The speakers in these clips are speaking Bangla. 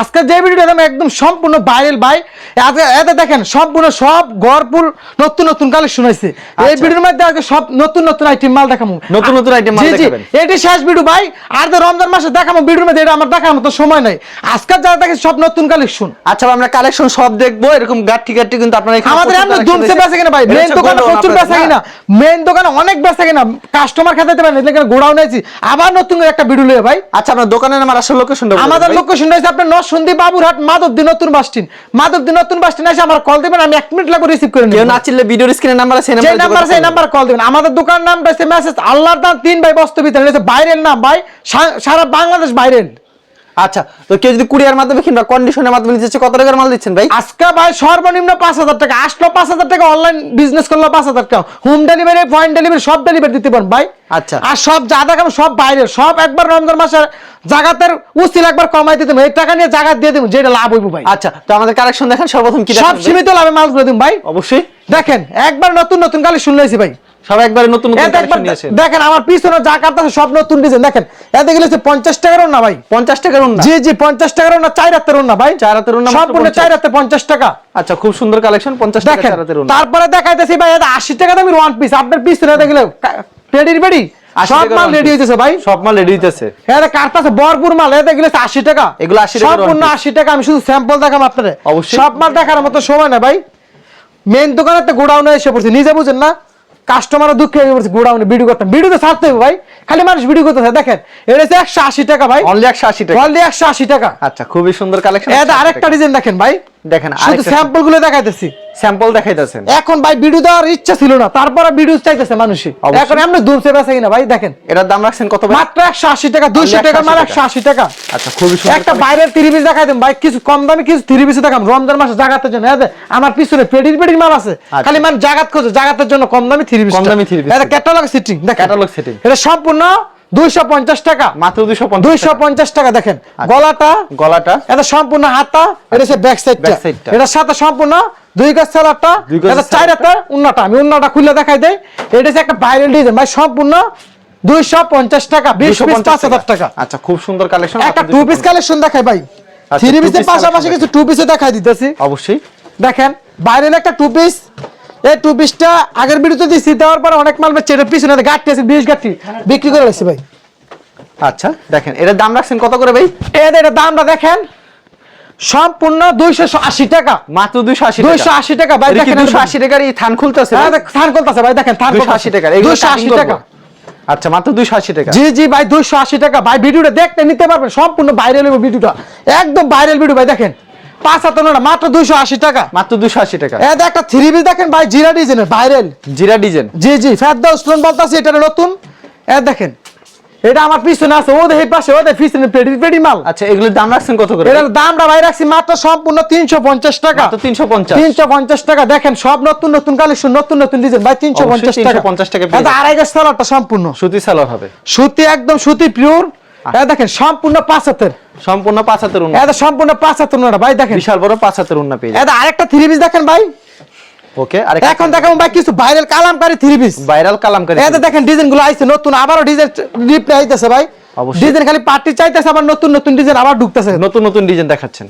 আজকে যে ভিডিওটা একদম একদম সম্পূর্ণ ভাইরাল ভাই। এতে দেখেন সম্পূর্ণ সব গড়পুর নতুন নতুন কালেকশন হয়েছে। এই ভিডিওর মধ্যে আজকে সব নতুন নতুন আইটেম মাল দেখাবো। নতুন নতুন item মাল দেখাবেন। এটি শেষ ভিডিও ভাই। আর তো রমজান মাসে দেখাবো ভিডিওর মধ্যে এটা আমার দেখার মতো সময় নাই। আজকে যারা দেখে সব নতুন কালেকশন আচ্ছা আমরা কালেকশন সব দেখব। এরকম গাঠি গাঠি কিন্তু আপনারা এখানে আমাদের এমনি collection বেচা কিনা ভাই? মেন দোকানে প্রচুর বেচা কিনা। মেন দোকানে অনেক বেচা কিনা। কাস্টমার খেতে পারেন এখানে গোড়াও নিয়েছি আবার নতুন একটা ভিডিও লয়ে ভাই। আচ্ছা আপনার দোকানের নাম আর আসল লোকেশনটা আমাদের লোকেশন রয়েছে আপনার নরসন্দী বাবুরহাট মাধবদী নতুন বাসটিন মাধবদী নতুন বাসটিন এসে আমার কল দেবেন আমি এক মিনিট লাগবে রিসিভ করে কেউ নাচিলে ভিডিও ভিডিওর স্ক্রিনে নাম্বার আছে যে নাম্বার আছে এই নাম্বার কল দেবেন। আমাদের দোকান নাম রয়েছে মেসেজ আল্লাহর দান তিন ভাই বস্তু রয়েছে বাইরের নাম ভাই সারা বাংলাদেশ বাইরের। আচ্ছা তো কেউ যদি কুরিয়ার মাধ্যমে কিংবা কন্ডিশনের মাধ্যমে নিচ্ছে কত টাকার মাল দিচ্ছেন ভাই? আজকে ভাই সর্বনিম্ন পাঁচ হাজার টাকা। আসলো পাঁচ হাজার টাকা অনলাইন বিজনেস করল পাঁচ হাজার টাকা। হোম ডেলিভারি পয়েন্ট ডেলিভারি সব ডেলিভারি দিতে পারেন ভাই। আচ্ছা। আর সব যা দেখাবো সব বাইরের সব একবার রমজান মাসে জাগাতের উচিল একবার কমাই দিতে। এই টাকা নিয়ে জাগাত দিয়ে দেবো যেটা লাভ হইব ভাই। আচ্ছা তো আমাদের কালেকশন দেখেন সর্বপ্রথম কি সব? সীমিত লাভে মাল করে দিন ভাই। অবশ্যই। দেখেন একবার নতুন নতুন গালি শুনলেছি ভাই। সব একবারে নতুন দেখেন আমার পিছনে যা কাটতেছে সব নতুন ডিজাইন দেখেন এতে গেলে পঞ্চাশ টাকারও না ভাই। 50 টাকার উন্না জি জি পঞ্চাশ টাকারও না চার হাতেরও না ভাই। চার মাত্র সম্পূর্ণ 50 চার হাতে পঞ্চাশ টাকা। আচ্ছা খুব সুন্দর কালেকশন 50 টাকা চার তারপরে দেখাইতেছি ভাই এটা আশি টাকা দামের ওয়ান পিস আপনার পিছনে দেখলে রেডির বেডি সব মাল রেডি হইতেছে ভাই। সব মাল রেডি হইতেছে। এটা কাটতেছে ভরপুর মাল এটা গেলে আশি টাকা। এগুলো 80 টাকার one সম্পূর্ণ piece। আশি টাকা আমি শুধু স্যাম্পল দেখাম আপনাদের। অবশ্যই। সব মাল দেখার মতো সময় না ভাই। মেন দোকানে তো গোডাউনে এসে পড়ছে নিজে বুঝেন না। কাস্টমারও দুঃখে হয়ে পড়ছে গোডাউনে ভিডিও করতাম। ভিডিও তো ছাড়তে হবে ভাই খালি মানুষ ভিডিও করতে থাকে দেখেন। এটা হচ্ছে একশো আশি টাকা ভাই। অনলি 180 টাকা। অনলি একশো আশি টাকা। আচ্ছা খুবই সুন্দর কালেকশন এটা আরেকটা ডিজাইন দেখেন ভাই। দেখেন শুধু স্যাম্পলগুলো দেখাইতেছি। স্যাম্পল দেখাইতেছেন। এখন ভাই ভিডিও দেওয়ার ইচ্ছা ছিল না তারপরে ভিডিও চাইতেছে মানুষই। এখন এমনি কিনা ভাই দেখেন। এটার দাম রাখছেন কত মাত্র একশো আশি টাকা দুইশো টাকা মাল 180 একশো আশি টাকা। আচ্ছা খুবই সুন্দর। একটা বাইরের থ্রি পিস দেখাই দেন ভাই কিছু কম দামে কিছু থ্রি পিস দেখাম রমজান মাসে জাগাতের জন্য। আমার পিছনে পেডির পেডির মাল আছে। আচ্ছা। খালি মানে জাগাত খোঁজে জাগাতের জন্য কম দামি থ্রি পিস কম দামি piece এটা ক্যাটালগ সিটিং Catalog setting। এটা সম্পূর্ণ দুইশো পঞ্চাশ টাকা। মাত্র 250 দুইশো পঞ্চাশ টাকা দেখেন। আচ্ছা। গলাটা গলাটা? এটা সম্পূর্ণ হাতটা এটা হচ্ছে ব্যাক সাইডটা এটার সাথে সম্পূর্ণ দুই গাছ সালাডটা এটা salad চার হাতে উন্নাটা। আমি উন্নাটা খুলে দেখাই দেই। এটা হচ্ছে একটা ভাইরাল ডিজাইন ভাই সম্পূর্ণ দুইশো পঞ্চাশ টাকা বিশ পিস 250 পাঁচ হাজার টাকা। আচ্ছা খুব সুন্দর কালেকশন একটা টু পিস কালেকশন দেখাই ভাই। আচ্ছা, থ্রি পিসের পাশাপাশি কিছু টু পিসে দেখাই দিতেছি। অবশ্যই। দেখেন বাইরের একটা টু পিস এই টু পিসটা আগের ভিডিওতে দেওয়ার পরে অনেক মাল বেচে এটা পিছনে গাঠটি আছে বিশ গাঠটি বিক্রি করে ভাই। আচ্ছা দেখেন এটার দাম রাখছেন কত করে ভাই? এটা দামটা দেখেন সম্পূর্ণ দুইশো আশি টাকা। মাত্র 280 দুইশো আশি টাকা ভাই দেখেন 280 টাকার এই থান খুলতেছে হ্যাঁ, থান করতেছে ভাই দেখেন থান 280 টাকা দুইশো আশি টাকা। আচ্ছা মাত্র 280 টাকা। জি জি ভাই দুইশো আশি টাকা। ভাই ভিডিওটা দেখতে নিতে পারবেন সম্পূর্ণ ভাইরাল ভিডিওটা। একদম ভাইরাল ভিডিও ভাই দেখেন। পাঁচ হাত মাত্র দুইশো আশি টাকা। মাত্র 280 টাকা। এদের একটা থ্রি পিস দেখেন ভাই জিরা ডিজাইনের ভাইরাল জিরা ডিজাইন জি জি ফেরদা স্টোন বলতাছি এটা নতুন। এ দেখেন এটা আমার পিছনে আছে ও দেখে পাশে ও দেখে পিছনে পেডি পেডি মাল। আচ্ছা এগুলোর দাম রাখছেন কত করে? এটার দামটা ভাই রাখছি মাত্র সম্পূর্ণ তিনশো পঞ্চাশ টাকা। মাত্র 350 তিনশো পঞ্চাশ টাকা দেখেন সব নতুন নতুন কালেকশন নতুন নতুন ডিজাইন ভাই তিনশো পঞ্চাশ অবশ্যই টাকা। 350 টাকা এটা যাবেন। আড়াই গাছ সালারটা সম্পূর্ণ। সুতি সালোয়ার হবে। সুতি একদম সুতি পিওর এটা দেখেন সম্পূর্ণ পাঁচ হাতের। সম্পূর্ণ পাঁচ হাতের উন্না। এটা সম্পূর্ণ পাঁচ হাতের নোটা ভাই দেখেন। বিশাল বড় পাঁচ হাতের উন্না পেয়ে এটা আরেকটা থ্রি পিস দেখেন ভাই। ওকে আর এখন দেখাবো ভাই কিছু viral Kalamkari three piece viral Kalamkari এটা দেখেন ডিজাইনগুলো আইছে নতুন আবারও ডিজাইন রিপ্লাই আইতেছে ভাই। অবশ্যই। ডিজাইন খালি পার্টি চাইতেছে আবার নতুন নতুন ডিজাইন আবার ঢুকতেছে। নতুন নতুন ডিজাইন দেখাচ্ছেন।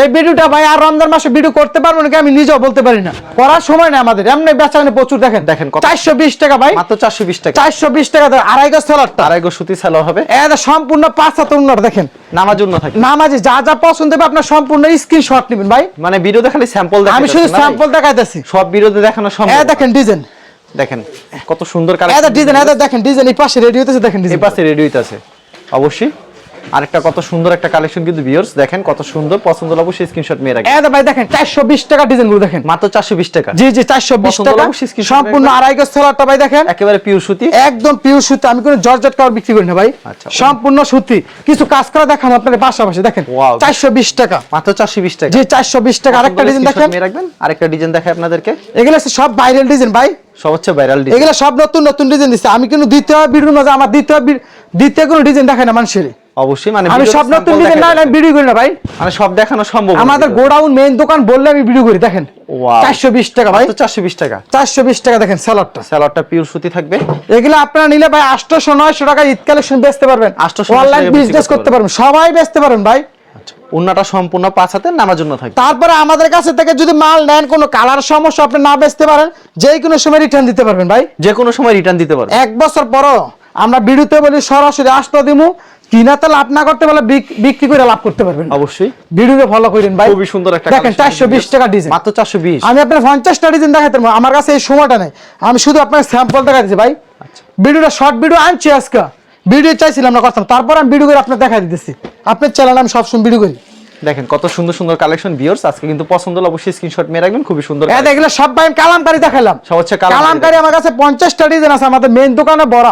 এই ভিডিওটা ভাই আর রমজান মাসে ভিডিও করতে পারব নাকি আমি নিজেও বলতে পারি না। করার সময় না আমাদের। এমনি বেচাকানে প্রচুর দেখেন। দেখেন চারশো বিশ টাকা ভাই। মাত্র 420 টাকা। চারশো বিশ টাকা আড়াই গজ সালাডটা আড়াই সুতি সালোয়ার হবে। এটা সম্পূর্ণ পাঁচ হাত উন্নত দেখেন। নামাজ থাকে নামাজি যা যা পছন্দ হবে আপনার সম্পূর্ণ স্ক্রিনশট নেবেন ভাই। মানে ভিডিওতে খালি স্যাম্পল আমি শুধু স্যাম্পল দেখাইতেছি। সব ভিডিওতে দেখানো সম্ভব দেখেন ডিজাইন দেখেন কত সুন্দর এটা কালেকশন ডিজাইন এটা দেখেন ডিজাইন এই পাশে রেডি দেখেন এই পাশে রেডি হইতাছে। অবশ্যই। আরেকটা কত সুন্দর একটা কালেকশন কিন্তু ভিউয়ার্স দেখেন কত সুন্দর পছন্দ হলে অবশ্যই স্ক্রিনশট মেরে রাখবেন এটা ভাই দেখেন চারশো বিশ টাকা ডিজাইনগুলো দেখেন। মাত্র 420 টাকা। জি জি চারশো বিশ পছন্দ টাকা। হলে সম্পূর্ণ আড়াই গজ সালাডটা ভাই দেখেন। একেবারে পিওর সুতি। একদম পিওর সুতি। আমি কোনো জর্জেট কাপড় বিক্রি করি না ভাই। আচ্ছা। সম্পূর্ণ সুতি। কিছু কাজ করা দেখাম আপনার পাশাপাশি দেখেন। Wow. চারশো বিশ টাকা। মাত্র 420 টাকা। জি চারশো বিশ টাকা। আরেকটা ডিজাইন দেখেন। মেরে রাখবেন। আরেকটা ডিজাইন দেখাই আপনাদেরকে। এগুলো সব ভাইরাল ডিজাইন ভাই। সব হচ্ছে ভাইরাল ডিজাইন এগুলো সব নতুন নতুন ডিজাইন দিচ্ছে আমি কিন্তু দ্বিতীয় ভিডিওর মাঝে আমার দ্বিতীয় দ্বিতীয় কোনো ডিজাইন দেখাই না মানুষের অবশ্যই মানে আমি সব নতুন ডিজাইন না আমি ভিডিও করি না ভাই। মানে সব দেখানো সম্ভব আমাদের গোডাউন মেইন দোকান বললে আমি ভিডিও করি দেখেন। Wow. চারশো বিশ টাকা ভাই। মাত্র 420 টাকা। চারশো বিশ টাকা দেখেন স্যালাডটা সালোয়ারটা পিওর সুতি থাকবে। এগুলো আপনারা নিলে ভাই টাকা ঈদ কালেকশন বেচতে পারবেন। 800 অনলাইন বিজনেস করতে পারবেন। সবাই বেচতে পারবেন ভাই। ওন্নাটা সম্পূর্ণ পাঁচ নামার জন্য থাকবে? তারপরে আমাদের কাছে থেকে যদি মাল নেন কোনো কালার সমস্যা আপনি না বেচতে পারেন যে কোনো সময় রিটার্ন দিতে পারবেন ভাই। যে কোনো সময় রিটার্ন দিতে পারবে এক বছর পরও আমরা বিড়ুতে বলি সরাসরি আসতে দিমু। কিনাতে লাভ না করতে পারলে বিক্রি করে লাভ করতে পারবেন। অবশ্যই। ভিডিওতে ফলো করেন ভাই। খুবই সুন্দর একটা দেখেন collection চারশো বিশ টাকা ডিজাইন মাত্র চারশো বিশ। আমি আপনার পঞ্চাশটা ডিজাইন দেখাতে পারব। আমার কাছে এই সময়টা নেই। আমি শুধু আপনার স্যাম্পল দেখাচ্ছি ভাই। আচ্ছা। ভিডিওটা শর্ট ভিডিও আনছি আজকে। ভিডিও চাইছিলাম না করতাম। তারপর আমি ভিডিও করে আপনার দেখা দিতেছি। আপনার চ্যানেল আমি সবসময় ভিডিও করি। দেখেন কত সুন্দর সুন্দর কালেকশন ভিউয়ার্স আজকে কিন্তু পছন্দ হলে অবশ্যই স্ক্রিনশট মেরে রাখবেন খুবই সুন্দর হ্যাঁ দেখলে সব ভাই কালামকারি দেখাইলাম। সব হচ্ছে কালামকারী। আমার কাছে পঞ্চাশটা ডিজাইন আছে আমাদের মেইন দোকানে বড়।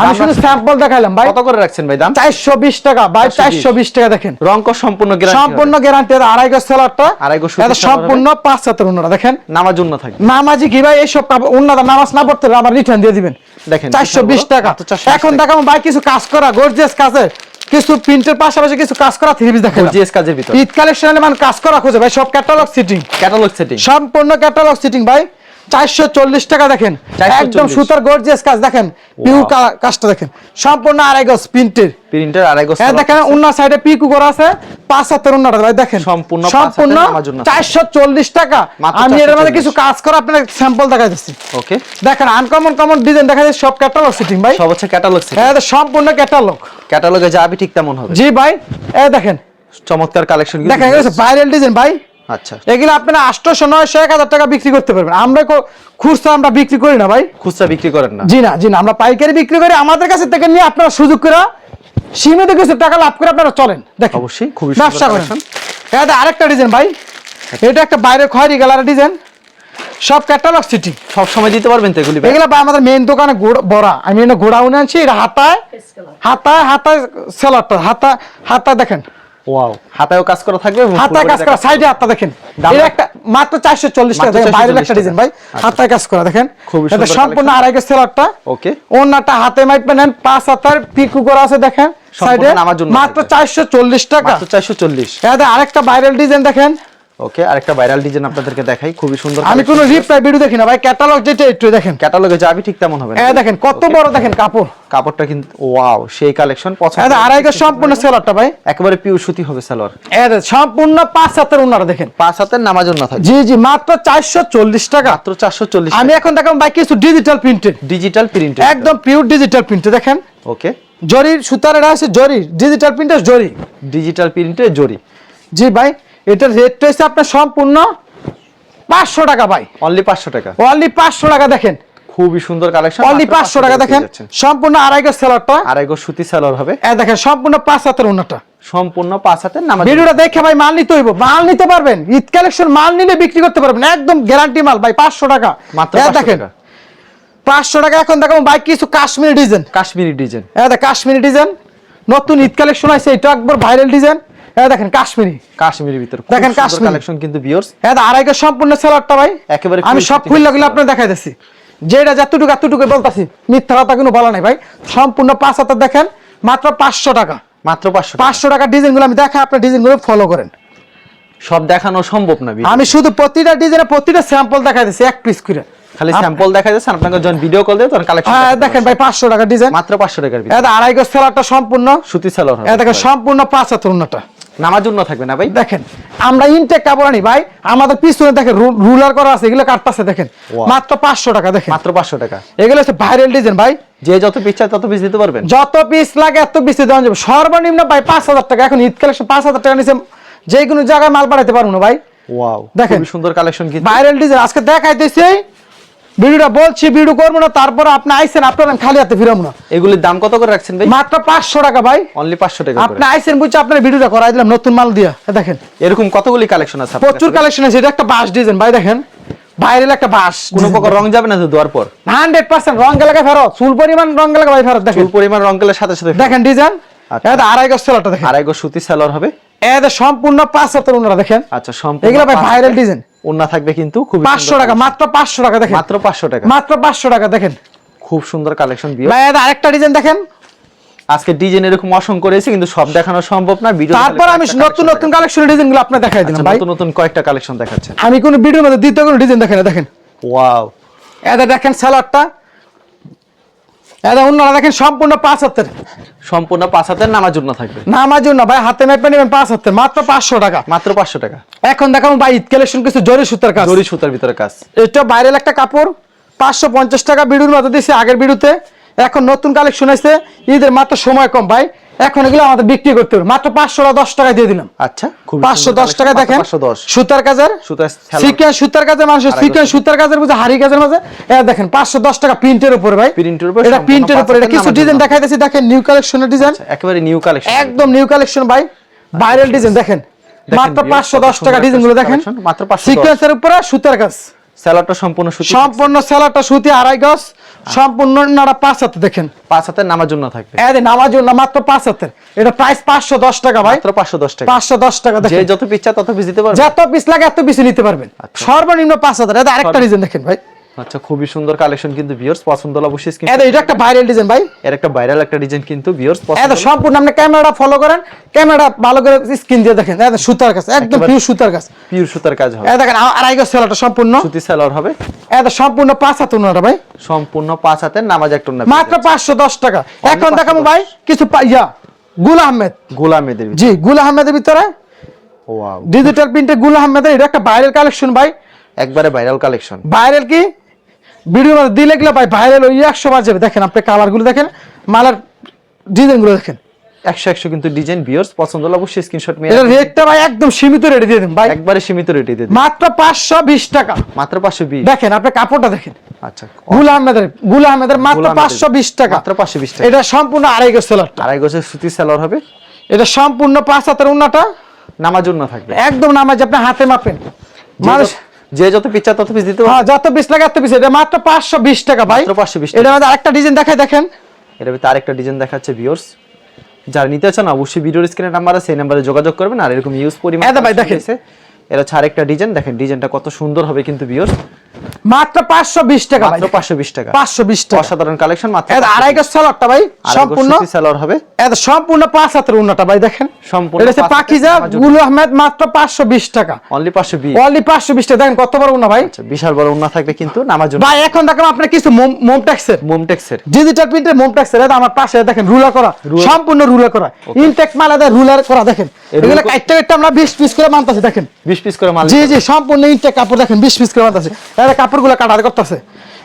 আমি শুধু স্যাম্পল দেখাইলাম ভাই। কত করে রাখছেন ভাই দাম? চারশো বিশ টাকা ভাই 420 চারশো বিশ টাকা দেখেন। রংক সম্পূর্ণ গ্যারান্টি সম্পূর্ণ গ্যারান্টি আড়াই গজ সেলারটা আড়াই গজ এটা সম্পূর্ণ পাঁচ হাতের উন্নটা দেখেন। নামার জন্য থাকবে। নামাজি কি ভাই এইসব উন্নতা নামাজ না পড়তে আমার রিটার্ন দিয়ে দিবেন। দেখেন, চারশো বিশ বিশাল বড়, টাকা এখন। দেখাবো ভাই কিছু কাজ করা গর্জিয়াস কাজের। কিছু প্রিন্টের পাশাপাশি কিছু কাজ করা থ্রি পিস দেখাবো জিএস কাজের ভিতর। ঈদ কালেকশনে মানে কাজ করা খুঁজে ভাই সব ক্যাটালগ সিটিং ক্যাটালগ সিটিং সম্পূর্ণ ক্যাটালগ সিটিং ভাই। চারশো চল্লিশ টাকা দেখেন। 440 একদম সুতার গর্জিয়াস কাজ দেখেন পিউ কাজটা দেখেন। সম্পূর্ণ আড়াই গজ প্রিন্টের প্রিন্টার আড়াই গজ হ্যাঁ দেখেন অন্য সাইডে পিকু করা আছে পাঁচ হাতের অন্যটা ভাই দেখেন। সম্পূর্ণ সম্পূর্ণ। চারশো চল্লিশ টাকা। আমি এর মধ্যে কিছু কাজ করা আপনার স্যাম্পল দেখা যাচ্ছে ওকে দেখেন আনকমন কমন ডিজাইন দেখা যাচ্ছে সব ক্যাটালগ সিটিং ভাই। সব হচ্ছে ক্যাটালগ হ্যাঁ সম্পূর্ণ ক্যাটালগ ক্যাটালগে যাবি ঠিক তেমন হবে। জি ভাই। এই দেখেন। চমৎকার কালেকশন দেখেন ভাইরাল ডিজাইন ভাই। আচ্ছা। এগুলো আপনারা আটশোশো নয়শো এক হাজার টাকা বিক্রি করতে পারবেন। আমরা খুচরা আমরা বিক্রি করি না ভাই। খুচরা বিক্রি করেন না? জি না জি না আমরা পাইকারি বিক্রি করি। আমাদের কাছে থেকে নিয়ে আপনারা সুযোগ করে সীমিত কিছু টাকা লাভ করে আপনারা চলেন। দেখেন অবশ্যই, খুবই ব্যবসা করেন। এটা আরেকটা ডিজাইন ভাই এটা একটা বাইরের খয়েরি কালারের ডিজাইন। সব ক্যাটালগ সিটি সব সময় দিতে পারবেন তো এগুলি ভাই? এগুলো ভাই আমাদের মেইন দোকানে বড়া। আমি এটা গোড়াউনে আনছি এটা হাতায় হাতায় হাতায় সেলারটা হাতা হাতা দেখেন। ওয়াও হাতায়ও কাজ করা থাকবে হাতায় কাজ করা সাইডে হাতটা দেখেন। রাখ- একটা মাত্র চারশো চল্লিশ টাকা দেখেন বাইরের একটা ডিজাইন ভাই। হাতায় কাজ করা দেখেন। এটা সম্পূর্ণ আড়াই আড়াই সেলারটা ওকে। ওনাটা হাতে মাইট নেন পাঁচ হাতার পিকু করা আছে দেখেন সাইডে মাত্র থাকবে। চারশো চল্লিশ টাকা। মাত্র চারশো চল্লিশ। এটা আরেকটা ভাইরাল ডিজাইন দেখেন। ওকে আরেকটা ভাইরাল ডিজাইন আপনাদেরকে দেখাই খুবই সুন্দর আমি কোনো রিপ্লাই ভিডিও দেখি না ভাই ক্যাটালগ যেটা একটু দেখেন। ক্যাটালগে যাবি ঠিক তেমন হবে এ দেখেন কত বড় দেখেন কাপড়। কাপড়টা কিন্তু ওয়াও সেই কালেকশন পছন্দ এটা আড়াই গজ সম্পূর্ণ সেলারটা ভাই। একেবারে পিওর সুতি হবে সালোয়ার এ দেখেন, সম্পূর্ণ পাঁচ হাতের ওনারা দেখেন। পাঁচ হাতের নামার জন্য থাকবে। জি জি মাত্র চারশো চল্লিশ টাকা। মাত্র চারশো চল্লিশ আমি এখন দেখাম ভাই কিছু ডিজিটাল প্রিন্টেড ডিজিটাল প্রিন্ট একদম পিওর ডিজিটাল প্রিন্টে দেখেন। ওকে জরির সুতার এটা আছে জরি ডিজিটাল প্রিন্টার জরি। ডিজিটাল প্রিন্টে জরি। জি ভাই। এটার রেটটা হচ্ছে আপনার সম্পূর্ণ পাঁচশো টাকা ভাই। অনলি পাঁচশো টাকা? অনলি পাঁচশো টাকা দেখেন। খুবই সুন্দর কালেকশন অনলি পাঁচশো টাকা দেখেন সম্পূর্ণ আড়াই গজ সেলারটা। আড়াই সুতি সালোয়ার হবে। এ দেখেন সম্পূর্ণ পাঁচ হাতের ওনাটা। সম্পূর্ণ পাঁচ হাতের জন্য। ভিডিওটা দেখে ভাই মাল নিতে হইব মাল নিতে পারবেন। ঈদ কালেকশন মাল নিলে বিক্রি করতে পারবেন একদম গ্যারান্টি মাল ভাই পাঁচশো টাকা। মাত্র 500 দেখেন পাঁচশো টাকা এখন দেখো ভাই কিছু কাশ্মীরি ডিজাইন। কাশ্মীরি ডিজাইন। দেখ কাশ্মীরি ডিজাইন নতুন ঈদ কালেকশন আছে এটা একবার ভাইরাল ডিজাইন। এ দেখেন কাশ্মীরি। কাশ্মীরি ভিতর দেখেন কাশ্মীরি। কালেকশন কিন্তু বিয়ার্স এ দেখ আড়াই গজ সম্পূর্ণ সেলারটা ভাই। একেবারে আমি সব খুললে গুলো আপনার দেখাই যেটা যতটুকু এতটুকু বলতাছি মিথ্যা কথা কোনো বলা নাই ভাই। সম্পূর্ণ পাঁচ হাজার দেখেন মাত্র পাঁচশো টাকা। মাত্র পাঁচশো পাঁচশো টাকা ডিজাইনগুলো আমি দেখা আপনার ডিজাইনগুলো ফলো করেন। সব দেখানো সম্ভব না আমি শুধু প্রতিটা ডিজাইনে প্রতিটা স্যাম্পল দেখাই দিচ্ছি এক পিস করে। খালি স্যাম্পল দেখা যাচ্ছে আপনাকে যখন ভিডিও কল দেয় তখন কালেকশন হ্যাঁ দেখেন ভাই পাঁচশো টাকা ডিজাইন মাত্র পাঁচশো টাকার ভিতর। এটা আড়াই গজ সেলারটা সম্পূর্ণ সুতি এটা দেখেন সম্পূর্ণ পাঁচ হাতের উন্নটা নামার জন্য থাকবে না ভাই। দেখেন আমরা ইনটেক কাপড় আনি ভাই আমাদের পিছনে দেখেন রুলার করা আছে এগুলো কাটতেছে দেখেন। মাত্র পাঁচশো টাকা দেখেন। মাত্র পাঁচশো টাকা। এগুলো হচ্ছে ভাইরাল ডিজাইন ভাই। যে যত পিস চায় তত পিস দিতে পারবেন। যত পিস লাগে এত পিস দেওয়া যাবে। সর্বনিম্ন ভাই পাঁচ হাজার টাকা। এখন ঈদ কালেকশন পাঁচ হাজার টাকা নিচে যে কোনো জায়গায় মাল পাঠাতে পারব না ভাই। ওয়াও দেখেন। সুন্দর কালেকশন কি ভাইরাল ডিজাইন আজকে দেখাইতেছি ভিডিওটা বলছি ভিডিও করব না তারপরে আপনি আইসেন আপনার আমি খালি হাতে ফিরাবো না। এগুলির দাম কত করে রাখছেন ভাই? মাত্র পাঁচশো টাকা ভাই। অনলি পাঁচশো টাকা আপনি আইসেন বুঝছে আপনার ভিডিওটা করাই দিলাম নতুন মাল দিয়া। দেখেন। এরকম কতগুলি কালেকশন আছে প্রচুর কালেকশন আছে এটা একটা বাস ডিজাইন ভাই দেখেন। একটা বাস কোনো প্রকার রং যাবে না তো দেওয়ার পর? হান্ড্রেড পার্সেন্ট রং গেলাকে ফেরত চুল পরিমাণ রং গেলাকে ভাই ফেরত দেখেন। চুল পরিমাণ রং গেলে সাথে সাথে দেখেন ডিজাইন আচ্ছা। আড়াই গজ সেলারটা দেখেন। আড়াই গো সুতি সালোয়ার হবে? এটা সম্পূর্ণ পাঁচ হাতের ওনারা দেখেন। আচ্ছা সম্পূর্ণ এগুলো ভাই ভাইরাল ডিজাইন ওন্না থাকবে কিন্তু খুব পাঁচশো টাকা মাত্র পাঁচশো টাকা দেখেন। মাত্র পাঁচশো টাকা। মাত্র পাঁচশো টাকা দেখেন। খুব সুন্দর কালেকশন বিয়ে। ভাই আরেকটা ডিজাইন দেখেন। আজকে ডিজাইন এরকম অসংখ্য রয়েছে কিন্তু সব দেখানো সম্ভব না ভিডিও তারপর আমি নতুন নতুন কালেকশন ডিজাইনগুলো আপনার দেখাই দিলাম ভাই। নতুন নতুন কয়েকটা কালেকশন দেখাচ্ছেন। আমি কোনো ভিডিওর মধ্যে দ্বিতীয় কোনো ডিজাইন দেখাই না, দেখেন। ওয়াও এটা দেখেন স্যালাডটা এটা অন্যরা দেখেন সম্পূর্ণ পাঁচ হাতের। সম্পূর্ণ পাঁচ হাতের নামার জন্য থাকবে। নামার জন্য ভাই হাতে মেপে নেবেন পাঁচ হাতের মাত্র পাঁচশো টাকা। মাত্র পাঁচশো টাকা। এখন দেখাবো ভাই ঈদ কালেকশন কিছু জরি সুতার কাজ। জরি সুতার ভিতরে কাজ। এটা বাইরের একটা কাপড় পাঁচশো পঞ্চাশ টাকা বিড়ুর মতো দিয়েছে আগের বিড়ুতে। এখন নতুন কালেকশন আছে ঈদের মাত্র সময় কম ভাই। এখন এগুলো আমাদের বিক্রি করতে হবে। মাত্র পাঁচশো দশ টাকায় দিয়ে দিলাম। আচ্ছা পাঁচশো দশ টাকা দেখেন পাঁচশো দশ। সুতার কাজের সুতার সুতার কাজের মানুষ সিকোয়েন্স সুতার। কাজের মধ্যে হাড়ি কাজের মাঝে দেখেন পাঁচশো দশ টাকা প্রিন্টের উপরে ভাই। এর উপরে এটা প্রিন্টের উপরে এটা কিছু ডিজাইন দেখাইতেছি দেখেন নিউ কালেকশনের ডিজাইন আচ্ছা, একেবারে নিউ কালেকশন একদম নিউ কালেকশন ভাই। ভাইরাল ডিজাইন দেখেন। মাত্র পাঁচশো দশ টাকা ডিজাইনগুলো দেখেন। মাত্র 510 সিকোয়েন্সের উপরে সুতার কাজ। স্যালাডটা সম্পূর্ণ সুতি সম্পূর্ণ স্যালাডটা সুতি আড়াই গজ সম্পূর্ণ নাড়া পাঁচ হাতে দেখেন। পাঁচ হাতের নামার জন্য থাকবে। হ্যাঁ নামার জন্য মাত্র পাঁচ হাতের। এটা প্রাইস পাঁচশো দশ টাকা ভাই। মাত্র পাঁচশো দশ টাকা। পাঁচশো দশ টাকা যে যত যত চায় তত পিস দিতে পারবে? যত পিস লাগে এত পিস নিতে পারবেন। আচ্ছা। সর্বনিম্ন পাঁচ হাজার এটা আরেকটা রিজন দেখেন ভাই। আচ্ছা খুবই সুন্দর কালেকশন কিন্তু ভিউয়ার্স পছন্দ হলে অবশ্যই স্ক্রিন এটা একটা ভাইরাল ডিজাইন ভাই। এর একটা ভাইরাল একটা ডিজাইন কিন্তু ভিউয়ার্স পছন্দ সম্পূর্ণ আপনি ক্যামেরাটা ফলো করেন ক্যামেরা ভালো করে স্ক্রিন দিয়ে দেখেন। এত সুতার কাছে একদম পিওর সুতার কাছে পিওর সুতার কাজ হবে। দেখেন আ- আড়াই গজ সেলারটা সম্পূর্ণ। সুতি সালোয়ার হবে। এত সম্পূর্ণ পাঁচ হাত ওনারা ভাই। সম্পূর্ণ পাঁচ হাতের নামাজ একটা না মাত্র পাঁচশো দশ টাকা। এখন দেখাবো ভাই কিছু ইয়া গুল আহমেদ। গোলামেদের জি গুল আহমেদের ভিতরে। ওয়াও। ডিজিটাল প্রিন্টে গুল আহমেদের এটা একটা ভাইরাল কালেকশন ভাই। একবারে ভাইরাল কালেকশন ভাইরাল কি? ভিডিও মধ্যে দিলে গেলে ভাই ভাইরাল ওই একশো বার যাবে। দেখেন আপনি কালারগুলো দেখেন মালার ডিজাইনগুলো দেখেন। একশো একশো কিন্তু ডিজাইন ভিউয়ার্স পছন্দ হলে অবশ্যই স্ক্রিনশট মেরে এটা রেটটা ভাই একদম সীমিত রেটে দিয়ে দেন ভাই। একবারে সীমিত রেটে দিয়ে দিন। মাত্র পাঁচশো বিশ টাকা। মাত্র পাঁচশো বিশ। দেখেন আপনি কাপড়টা দেখেন। আচ্ছা গুল আহমেদের গুল আহমেদের মাত্র গুল আহমেদের। পাঁচশো বিশ টাকা। মাত্র 520 টাকা। এটা সম্পূর্ণ আড়াই গজ সেলারটা আড়াই গজের সুতি সালোয়ার হবে। এটা সম্পূর্ণ পাঁচ হাতের উন্নাটা। নামার জন্য থাকবে। একদম নামাজ আপনি হাতে মাপেন। মানুষ যে যত পিচ্ছা তত পিস দিতে হ্যাঁ যত পিস লাগে এত পিস এটা মাত্র পাঁচশো বিশ টাকা ভাই। মাত্র 520 টাকা। এটা মধ্যে আরেকটা ডিজাইন দেখাই দেখেন। এটা ভিতরে আরেকটা ডিজাইন দেখাচ্ছে ভিউয়ার্স যারা নিতে চান অবশ্যই ভিডিওর স্ক্রিনে নাম্বার আছে সেই নাম্বারে যোগাযোগ করবেন। আর এরকম ইউজ পরিমাণ এই ভাই, দেখেন। এর হচ্ছে আরেকটা ডিজাইন দেখেন ডিজাইনটা কত সুন্দর হবে কিন্তু ভিউয়ার্স মাত্র পাঁচশো বিশ টাকা ভাই। মাত্র পাঁচশো বিশ টাকা। পাঁচশো বিশ টাকা। অসাধারণ কালেকশন মাত্র এটা আড়াই গজ সালোয়ারটা ভাই সম্পূর্ণ সালোয়ার হবে। এটা সম্পূর্ণ পাঁচ হাতের উন্নাটা ভাই দেখেন। সম্পূর্ণ এটা হচ্ছে পাঁচ হাতের পাকিজা গুল আহমেদ মাত্র পাঁচশো বিশ টাকা। অনলি পাঁচশো বিশ। অনলি পাঁচশো বিশ টাকা। দেখেন কত বড় উন্না ভাই। আচ্ছা বিশাল বড় উন্না থাকবে কিন্তু ভাই এখন দেখেন আপনার কিছু মোমটেক্সের মোমটেক্সের ডিজিটাল প্রিন্টের মোমটেক্সের এটা আমার পাশে দেখেন রুলার করা। সম্পূর্ণ রুলার করা। ইনটেক মাল এটা রুলার করা দেখেন। এগুলো আমরা বিশ পিস করে মানতেছি দেখেন। বিশ পিস করে মাল জি জি সম্পূর্ণ ইনটেক কাপড় দেখেন বিশ পিস করে মানতেছে এটা কাপড়গুলো কাটা করতেছে।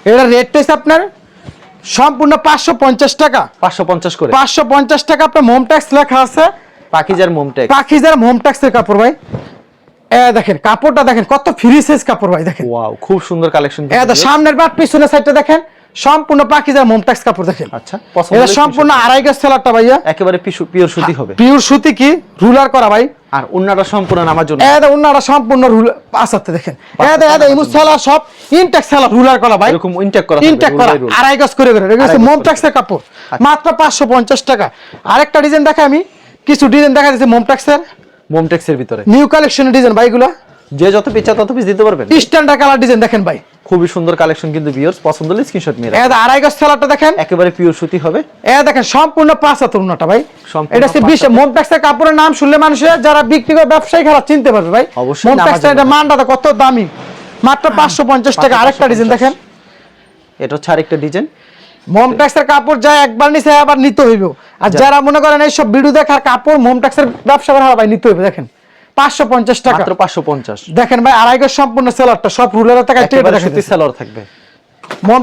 এটা হচ্ছে আপনার সম্পূর্ণ পাঁচশো পঞ্চাশ টাকা। পাঁচশো পঞ্চাশ করে। পাঁচশো পঞ্চাশ টাকা আপনার মোম ট্যাক্স লেখা আছে। পাকিজার মোমটেক্স পাখিজার মোম ট্যাক্সের কাপড় ভাই। দেখেন কাপড়টা দেখেন কত ফ্রি সাইজ কাপড় ভাই দেখেন। ওয়াও খুব সুন্দর কালেকশন সামনের বা পিছনের সাইডটা দেখেন। সম্পূর্ণ পাখিজার মোম ট্যাক্স কাপড় দেখেন আচ্ছা এটা সম্পূর্ণ আড়াই গাছ সেলারটা ভাইয়া একেবারে পিওর সুতি হবে পিওর সুতি কি রুলার করা ভাই আর উন্নাটা সম্পূর্ণ নামার জন্য এ দেখেন ওনারা সম্পূর্ণ রুলার আসাতে দেখেন এ দেখেন এ দেখেন ইমু সেলা সব ইনটেক সেলা রুলার করা ভাই এরকম ইনটেক করা ইনটেক করা আড়াই গাছ করে করে এটা হচ্ছে আড়াই গজ মোম করে। ট্যাক্সের কাপড় আচ্ছা। মাত্র পাঁচশো পঞ্চাশ টাকা আরেকটা ডিজাইন দেখাই আমি কিছু ডিজাইন দেখা যাচ্ছে মোম ট্যাক্সের মোমটেক্সের ভিতরে নিউ কালেকশনের ডিজাইন ভাই এগুলো যে যত পিচ্ছা তত পিস দিতে পারবেন স্ট্যান্ডার্ড কালার ডিজাইন দেখেন ভাই খুবই সুন্দর কালেকশন কিন্তু ভিউয়ার্স পছন্দ হলে স্ক্রিনশট মেরে এ দেখেন আড়াই গাছ সেলারটা দেখেন? একেবারে পিওর সুতি হবে। এ দেখেন সম্পূর্ণ পাঁচ হাত উন্নটা ভাই এটা হচ্ছে বিশ মোম ট্যাক্সের কাপড়ের নাম শুনলে মানুষের যারা বিক্রি করে ব্যবসায়ী খারাপ চিনতে পারবে ভাই। অবশ্যই মোম নামাজ ট্যাক্সের এটা মানটা কত দামি। মাত্র পাঁচশো পঞ্চাশ টাকা। আরেকটা ডিজাইন দেখেন। এটা হচ্ছে আরেকটা ডিজাইন মোম ট্যাক্সের কাপড় যায় একবার নিচে আবার নিতে হইব। আর যারা মনে করেন এইসব ভিডিও দেখার কাপড় মোম ট্যাক্সের ব্যবসা করা ভাই নিতে হইবে দেখেন। পাঁচশো পঞ্চাশ টাকা। মাত্র পাঁচশো পঞ্চাশ। দেখেন ভাই আড়াই গজ সম্পূর্ণ সেলারটা সব রুলারের টাকা সালোয়ার থাকবে। মোম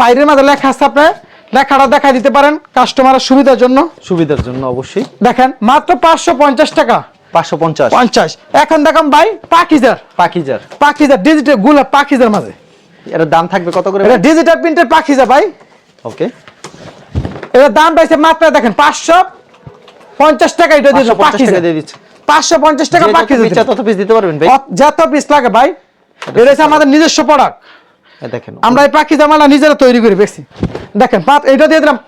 পাইরের মাঝে লেখা আছে আপনার লেখাটা দেখা দিতে পারেন কাস্টমারের সুবিধার জন্য। সুবিধার জন্য অবশ্যই। দেখেন মাত্র পাঁচশো পঞ্চাশ টাকা। পাঁচশো পঞ্চাশ। পঞ্চাশ। এখন দেখুন ভাই পাখিজার পাকিজার। পাখিজার ডিজিটালগুলা পাখিজার মাঝে। এটার দাম থাকবে কত করে এটা ডিজিটাল প্রিন্টের পাখিজা ভাই। ওকে। এটা দাম পাইছে মাত্র দেখেন পাঁচশো পঞ্চাশ টাকা এটা দিয়ে 550 টাকা দিয়ে দিচ্ছে। পাঁচশো পঞ্চাশ টাকা যত তত পিস দিতে পারবেন ভাই। যত পিস লাগে ভাই। এটা হচ্ছে আমাদের নিজস্ব প্রোডাক্ট দেখেন। আমরা এই পাখি নিজেরা তৈরি করি বেশি দেখেন এটা দিয়ে দিলাম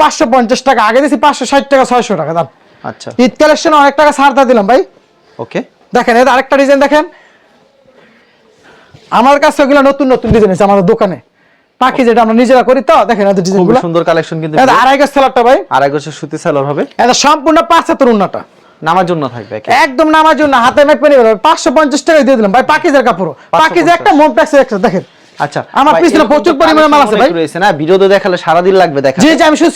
পাঁচশো পঞ্চাশ টাকা আগে দিয়েছি পাঁচশো ষাট টাকা ছয়শো টাকা দাম। আচ্ছা। ঈদ কালেকশন অনেক টাকা ছাড় দিলাম ভাই। ওকে। দেখেন এটা আরেকটা ডিজাইন দেখেন। আমার কাছে ওগুলো নতুন নতুন ডিজাইন আছে আমাদের দোকানে। পাখি যেটা আমরা নিজেরা করি তো দেখেন খুব ডিজাইনগুলো সুন্দর কালেকশন কিন্তু আড়াই গাছ সেলারটা ভাই। আড়াই গোছের সুতি সালোয়ার হবে। এটা সম্পূর্ণ পাঁচ হাতের উন্নাটা। নামার জন্য থাকবে একদম নামার জন্য হাতে মেপে নিবে পাঁচশো পঞ্চাশ টাকা দিয়ে দিলাম। ভাই পাকিজের কাপড় পাকিজের একটা মোম প্যাক্সের একটা দেখেন। আচ্ছা আমার পিছনে প্রচুর পরিমাণে মাল আছে ভাই। রয়েছে না? ভিডিওতে দেখালে সারাদিন লাগবে দেখা জি জি আমি শুধু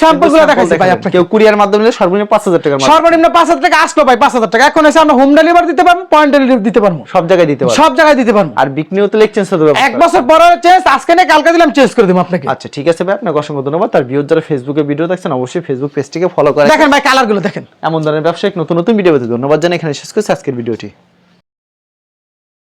দেখাচ্ছি ভাই আপনাকে কেউ কুরিয়ার মাধ্যমে নিলে সর্বনিম্ন পাঁচ হাজার টাকার মাল সর্বনিম্ন পাঁচ হাজার টাকা আসলো ভাই পাঁচ হাজার টাকা। এখন এসে আমরা হোম ডেলিভারি দিতে পারব পয়েন্ট ডেলিভারি দিতে পারব। সব জায়গায় দিতে পারবে। সব জায়গায় দিতে পারব। আর বিকনিও তো দেবে এক বছর পরে চেঞ্জ আজকে না কালকে দিলাম চেঞ্জ করে দেবো আপনাকে। আচ্ছা ঠিক আছে ভাই আপনাকে অসংখ্য ধন্যবাদ। তার ভিউজ যারা ফেসবুকে ভিডিও দেখছেন অবশ্যই ফেসবুক পেজটিকে ফলো করে। দেখেন ভাই কালারগুলো দেখেন। এমন ধরনের ব্যবসায়িক নতুন নতুন ভিডিও পেতে ধন্যবাদ জানাই। এখানে শেষ করছি আজকের ভিডিওটি